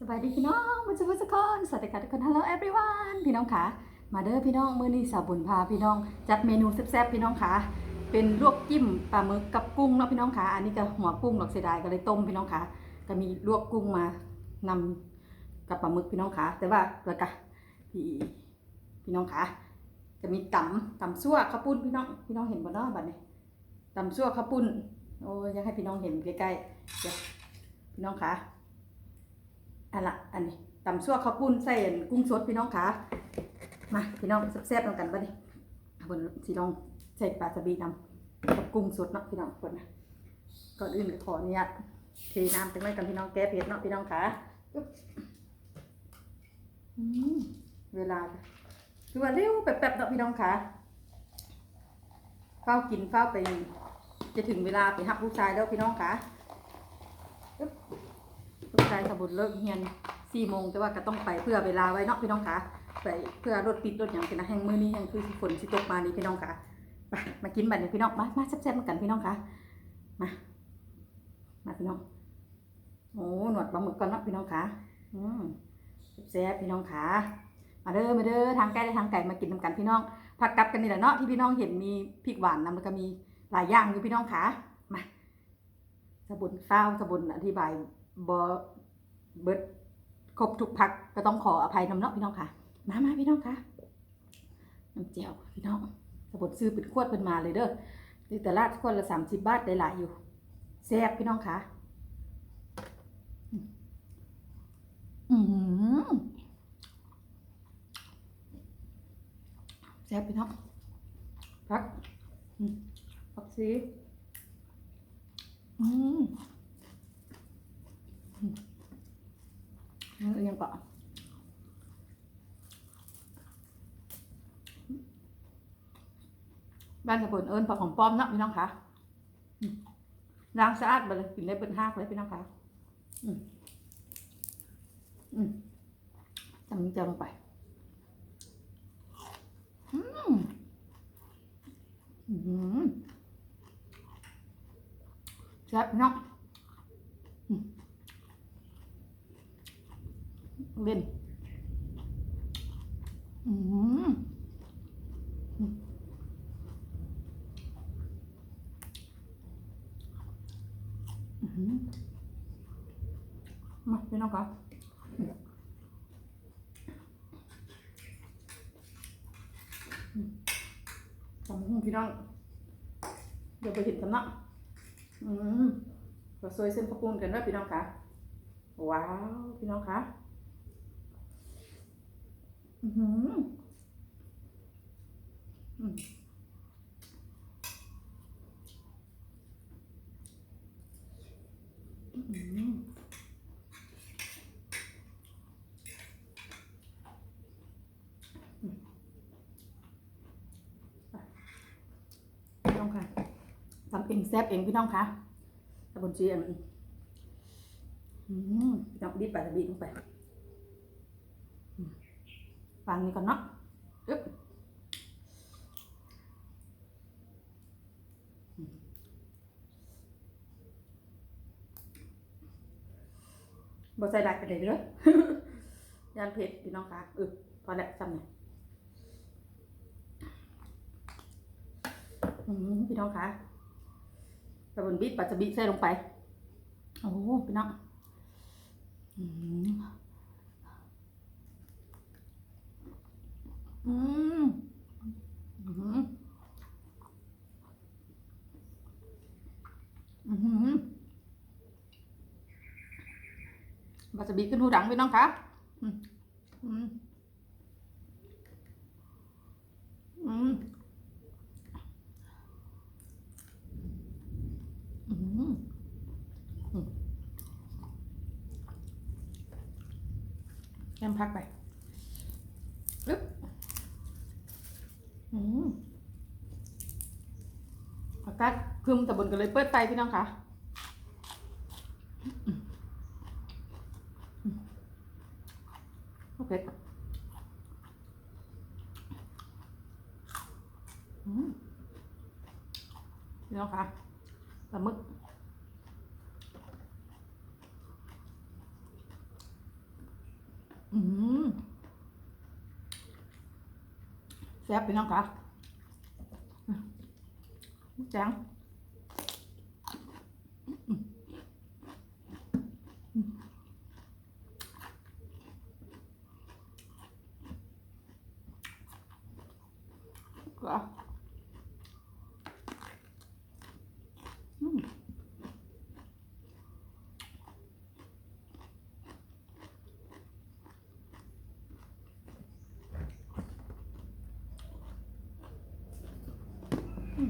สบายดีพี่น้องมาจุกุสกอนสวัสดีค่ะทุกคน Hello everyone พี่น้องค่ะมาเด้อพี่น้องมื้อนี้สาวบุญพาพี่น้อง จัดเมนูแซ่บๆพี่น้องค่ะเป็นลวกจิ้มปลาหมึกกับกุ้งเนาะพี่น้องค่ะอันนี้ก็หัวกุ้งหรอกเสียดายก็เลยต้มพี่น้องค่ะก็มีลวกกุ้งมานำกับปลาหมึกพี่น้องค่ะแต่ว่าแล้วก็พี่พี่น้องค่ะจะมีตำตำซั่วข้าวปุ้นพี่น้องพี่น้องเห็นบ่เนาะบัดนี้ตำซั่วข้าวปุ้นโอ้ยอยากให้พี่น้องเห็นใกล้ๆเดี๋ยวพี่น้องค่ะ อันละอันนี้ตำซั่วข้าวปุ้นใส่กุ้งสดพี่น้องคะมาพี่น้องแซ่บๆลงกันบ้านี้บนสีลองใส่ปลาสบีนำกับกุ้งสดเนาะพี่น้องคนนะก่อนอื่นก็ขออนุญาตเทน้ำไปไว้กันพี่น้องแก้เผ็ดเนาะพี่น้องคะอึ๊บอืมเวลาคือว่าเร็วแป๊บๆเนาะพี่น้องคะเฝ้ากินเฝ้าไป จะถึงเวลาไปหับลูกชายแล้วพี่น้องคะ ลูกชายสบุญเลิกเรียนสี่โมงแต่ว่าก็ต้องไปเพื่อเวลาไว้เนาะพี่น้องคะไปเพื่อรถติดรถอย่างเป็นนะแห่งมือนี้แห่งคือฝนสิตกมานี่พี่น้องคะมามากินบัดนี้พี่น้องมามาแซ่บๆกันพี่น้องคะมามาพี่น้องโอ้หนวดปลาหมึกก่อนเนาะพี่น้องคะอืมแซ่บๆพี่น้องคะมาเด้อมาเด้อทางไกลและทางไก่มากินนำกันพี่น้องผักกับกันนี่แหละเนาะที่พี่น้องเห็นมีพริกหวานนำแล้วก็มีหลายอย่างอยู่พี่น้องคะมาสบุญฟ้าวสบุญอธิบายบอ เบิดครบทุกพักก็ต้องขออภัยน้ำเนาะพี่น้องค่ะ มามาพี่น้องค่ะน้ำเจียวพี่น้องสมบซื้อเป็นขวดเป็นมาเลยเด้อที่ตลาดขวดละสามสิบบาทได้หลายอยู่แซ่บพี่น้องค่ะอืมแซ่บพี่น้องพักอืมพักซีอืม อืมยังเกาะบ้านสะพนเอิญผักของป้อมเนาะพี่น้องคะล้างสะอาดไปเลยกินได้เป็นห้ากเลยพี่น้องคะอืมอืมจำเจียวลงไปอืมอืมแซ่บพี่น้อง เล่นอืมอืมอื้อหือมาพี่น้องครับสมองพี่น้อง เดี๋ยวไปเห็นกันเนาะอืมเราซอยเส้นข้าวปุ้นกันด้วยพี่น้องค่ะว้าว พี่น้องคะ อืมพี่น้องค่ะทำเองแซ่บเองพี่น้องคะตะบนเชียนอืมพี่น้องบีบไปจะบีบลงไป วางนี้ก่อนเนาะอึ๊บบ่ใส่หลายไปเลยเด้อยานเผ็ดพี่น้องคะเออพอแล้วจำเนี่ยอืมพี่น้องคะกระบนบิดปัจจบิใส่ลงไป โอ้พี่น้อง อืมอืมอืมอืมวาซาบิขึ้นหูดังพี่น้องคะอืมอืมอืมอืมอืมแกมพักไปอึ๊บ อากาศพึมแต่บนกันเลยเปิดไฟพี่น้องคะโอเคอืมนี่นะคะปลาหมึกอืมแซ่บพี่น้องคะแจ้งก็อื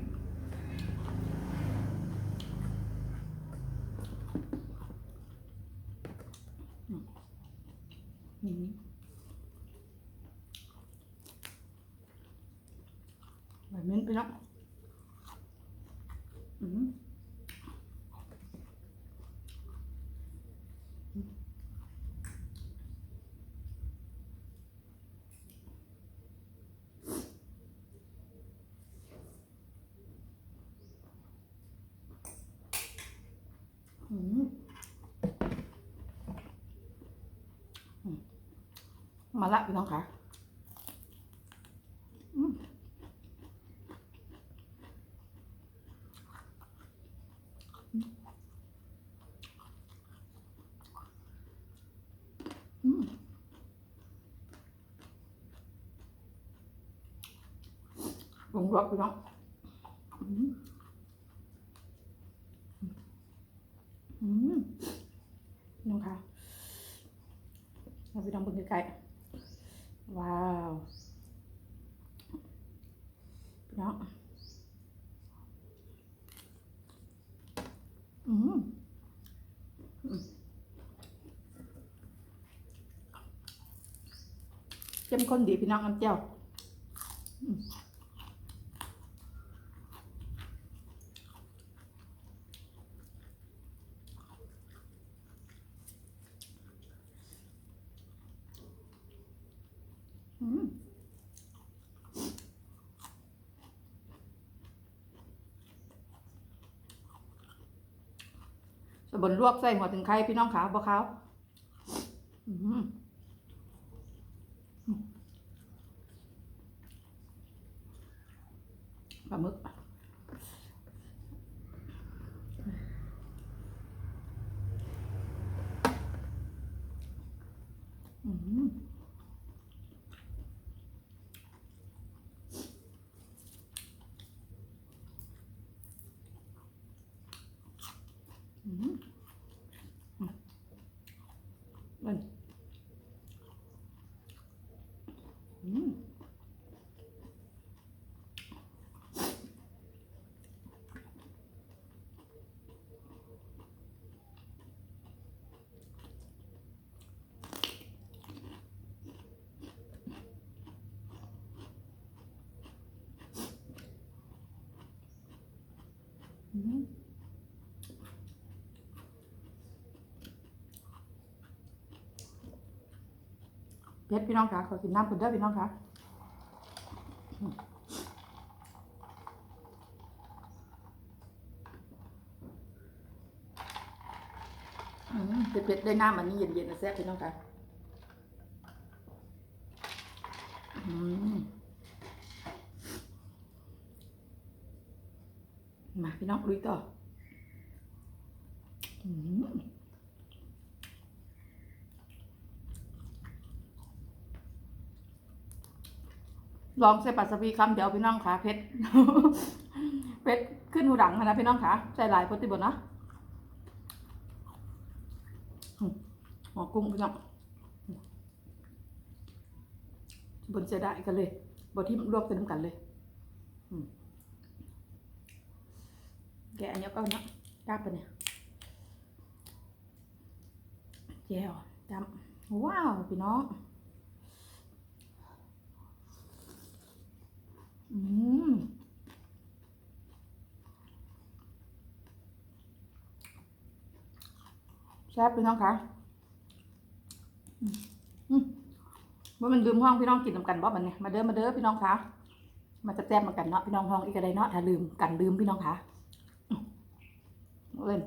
ม อืมแบบนี้ ไปแล้วอืมมมาละพี่น้องค่ะอืม ปรุงรสพี่น้องอืมพี่น้องค่ะเราไปลองเบิ่งใกล้ๆ ว้าวพี่น้องอืมอืม เข้มข้นดีพี่น้องน้ำเจียวสบนลวกใส่หัวถึงไข่พี่น้องขาวบ่ขาวอืม ปลาหมึกอืมอืม มันอืมอืม เพชรพี่น้องคะขอกินน้ำคุณเด้อพี่น้องคะอืมอืมเผ็ดๆได้น้ำอันนี้เย็นๆนะแซ่บพี่น้องคะอืมมา พี่น้องลุยต่อลองใส่ปัสสาวะคำเดี๋ยวพี่น้องขาเพชรเพชรขึ้นหูดังนะพี่น้องขาใส่หลายพอติบนะอืมหัวกุ้งพี่น้องบนเสียดายกันเลยบนที่รวบกันน้ำกันเลยอืม แกะอันนี้ก็นะกล้าปเนี่ยแจ่วจำว้าว พี่น้อง อืมแซ่บพี่น้องคะว่ามันลืมห้องพี่น้องกินนำกันบ่มันเนี่ยมาเด้อมาเด้อพี่น้องคะมาจะแต้มมากันเนาะพี่น้องห้องอีกอะไรเนาะถ้าลืมกันลืมพี่น้องคะ เล่น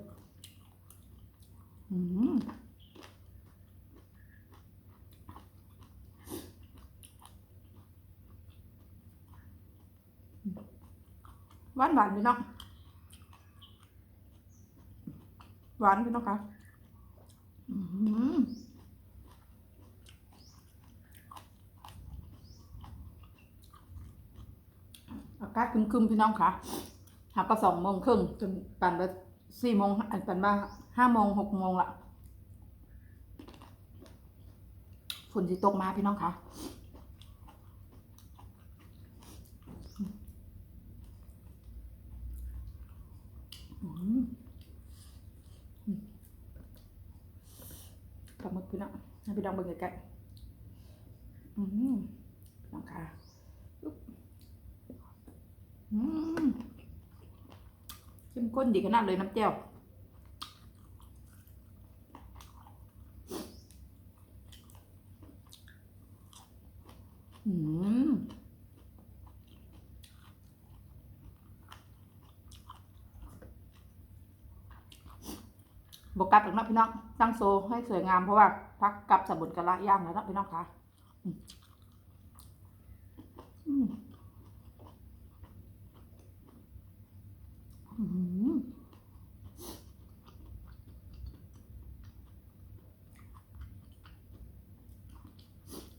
หวานหวานพี่น้องหวานพี่น้องคะอากาศคึมคึมพี่น้องค่ะหากก็สองโมงครึ่งจนปั่นไป สี่โมงอันปั่นมาห้าโมงหกโมงละฝนสิตกมาพี่น้องคะปลาหมึกพี่น้องให้พี่น้องเบิ่งใกล้ๆอืมน้องค่ะอืม เข้มข้นดีขนาดเลยน้ำแจ่วอืมบกกับอีกนะพี่น้องตั้งโซให้สวยงามเพราะว่าพักกับสบุนกะละย่างแล้วนะพี่น้องคะอืมอืมอืม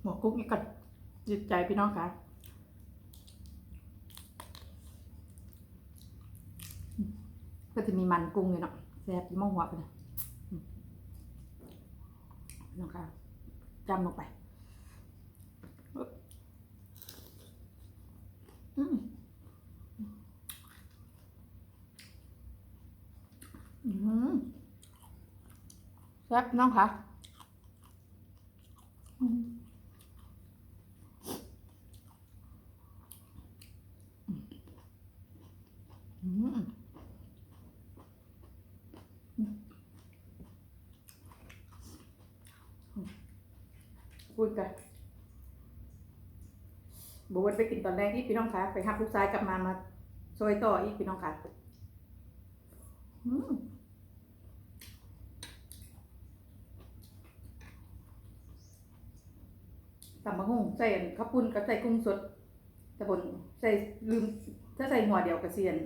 หมวกุ๊กนี่ก็จิตใจพี่น้องคะก็จะมีมันกุ้งอยู่เนาะแซ่บมองหัวไปเลยนะคะจำลงไปแซ่บน้องค่ะอืมอืม พูดกันบอกว่าไปกินตอนแรกที่พี่น้องคะไปหับลูกชายกลับมามาช่วยต่ออีกพี่น้องคะอืมตำมะฮุ่งใส่ข้าวปุ้นกับใส่กุ้งสดแต่บนใส่ลืมถ้าใส่หัวเดียวกระเซียน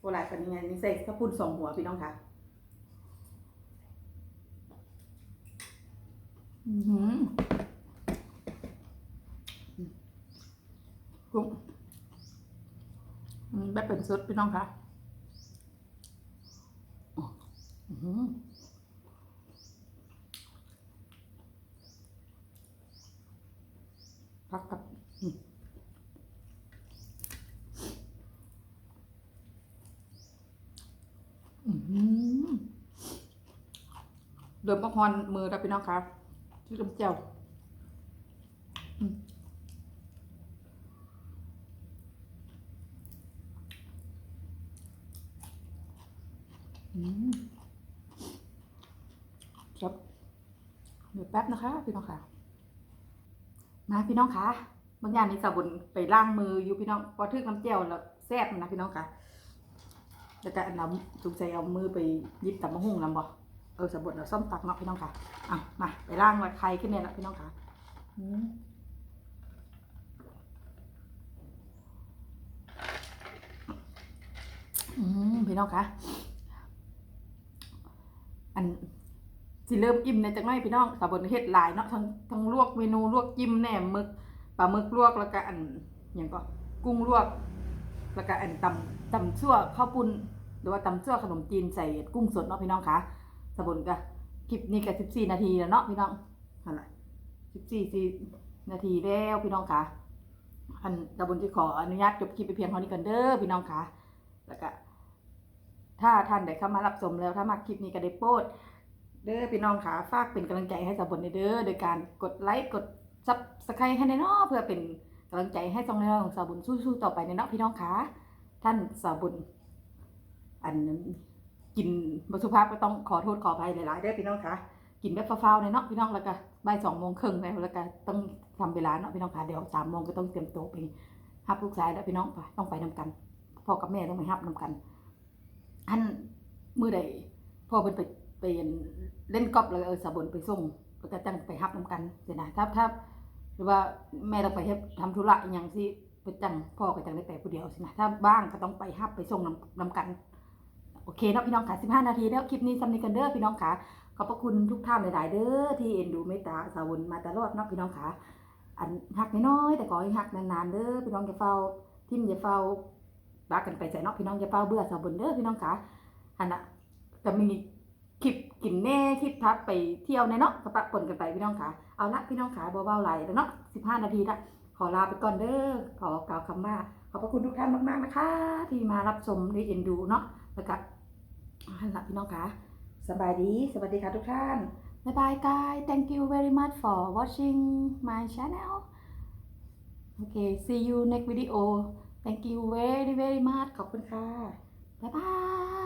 โบราณกันยังไงนี่ใส่ข้าวปุ้นสองหัวพี่น้องคะอือหือ กุ้งแบบเป็นซุดพี่น้องคะพักกับเดิมก็ฮอนมือแล้วพี่น้องคะที่ลำเจียว อืมครับ เดี๋ยวแป๊บนะคะ พี่น้องค่ะ มาพี่น้องค่ะบางอย่างนี่สาบุญไปล้างมืออยู่พี่น้องพอทึกน้ำเจียวแล้วแซ่บนะพี่น้องค่ะแล้วก็อันน้ำถูกใจเอามือไปยิบตับมะฮุ่งนำบ่เออสาบุญเราส้มตักเนาะพี่น้องค่ะอะมาไปล้างไว้ใครขึ้นเนี่ยละพี่น้องค่ะอืมอืมพี่น้องค่ะอัน สิเริ่มอิ่มในจังไรพี่น้องสาบนเฮ็ดหลายเนาะทั้งทั้งลวกเมนูลวกจิ้มแหนมมึกปลาหมึกลวกแล้วก็อันอย่างก็กุ้งลวก แล้วก็อันตำตำชั่วข้าวปุ้นหรือว่าตำชั่วขนมจีนใส่กุ้งสดเนาะพี่น้องคะสาบนก็คลิปนี้ก็สิบสี่นาทีแล้วเนาะพี่น้องนั่นแหละสิบสี่สี่นาทีแล้วพี่น้องคะอันสาบนจะขออนุญาตจบคลิปไปเพียงเท่านี้กันเด้อพี่น้องคะแล้วก็ถ้าท่านได้เข้ามารับชมแล้วถ้ามาคลิปนี้ก็ได้โปรด เด้อพี่น้องขาฝากเป็นกำลังใจให้สาวบนเด้อโดยการกดไลค์กดซับสไครต์ให้ในเนาะเพื่อเป็นกำลังใจให้ช่องในของสาวบุญสู้ๆต่อไปในเนาะพี่น้องขาท่านสาวบุญอันนั้นกินบสุภาพก็ต้องขอโทษขออภัยหลายๆเด้อพี่น้องขากินแบบฟ้าวๆในเนาะพี่น้องแล้วก็บ่ายสองโมงครึ่งแล้วแล้วก็ต้องทำเวลาเนาะพี่น้องขาเดี๋ยวสามโมงก็ต้องเตรียมตัวไปฮับลูกชายแล้วพี่น้องไปต้องไปนำกันพ่อกับแม่ต้องไปฮับนำกันอันมือใดพ่อเป็นไป ไปเล่นกอล์ฟเลยเออสาบนไปส่งแล้วก็จังไปฮับนำกันเสียนะถ้าถ้าหรือว่าแม่ต้องไปทำธุระอย่างที่ไปจังพ่อก็จังได้ไปผู้เดียวสินะถ้าบ้างก็ต้องไปฮับไปส่งนำนำกันโอเคเนาะพี่น้องค่ะ15 นาทีแล้วคลิปนี้สำนึกกันเด้อพี่น้องค่ะขอบพระคุณทุกท่านหลาย ๆ เด้อที่เอ็นดูเมตตาสาววนมาตลอดเนาะพี่น้องค่ะอันหักน้อยๆแต่ขอให้หักนานๆเด้อพี่น้องอย่าเฝ้าทิมอย่าเฝ้ารักกันไปใส่เนาะพี่น้องอย่าเฝ้าเบื่อสาวบนเด้อพี่น้องค่ะอันน่ะจะมี นแน่คลิปทับไปเที่ยวในเนาะกระปะปนกันไปพี่น้องค่ะเอาละพี่น้องค่ะเบาๆไหลแล้วเนาะ15นาทีละขอลาไปก่อนเด้อขอกล่าวคำว่าขอบพระคุณทุกท่านมากๆนะคะ ที่มารับชมได้เอ็นดูเนาะแล้วก็อันลพี่น้องคะสบายดี สวัสดีค่ะทุกท่าน Bye bye guys. Thank you very much for watching my channel. Okay, see you next video. Thank you very very much. ขอบคุณค่ะ Bye bye.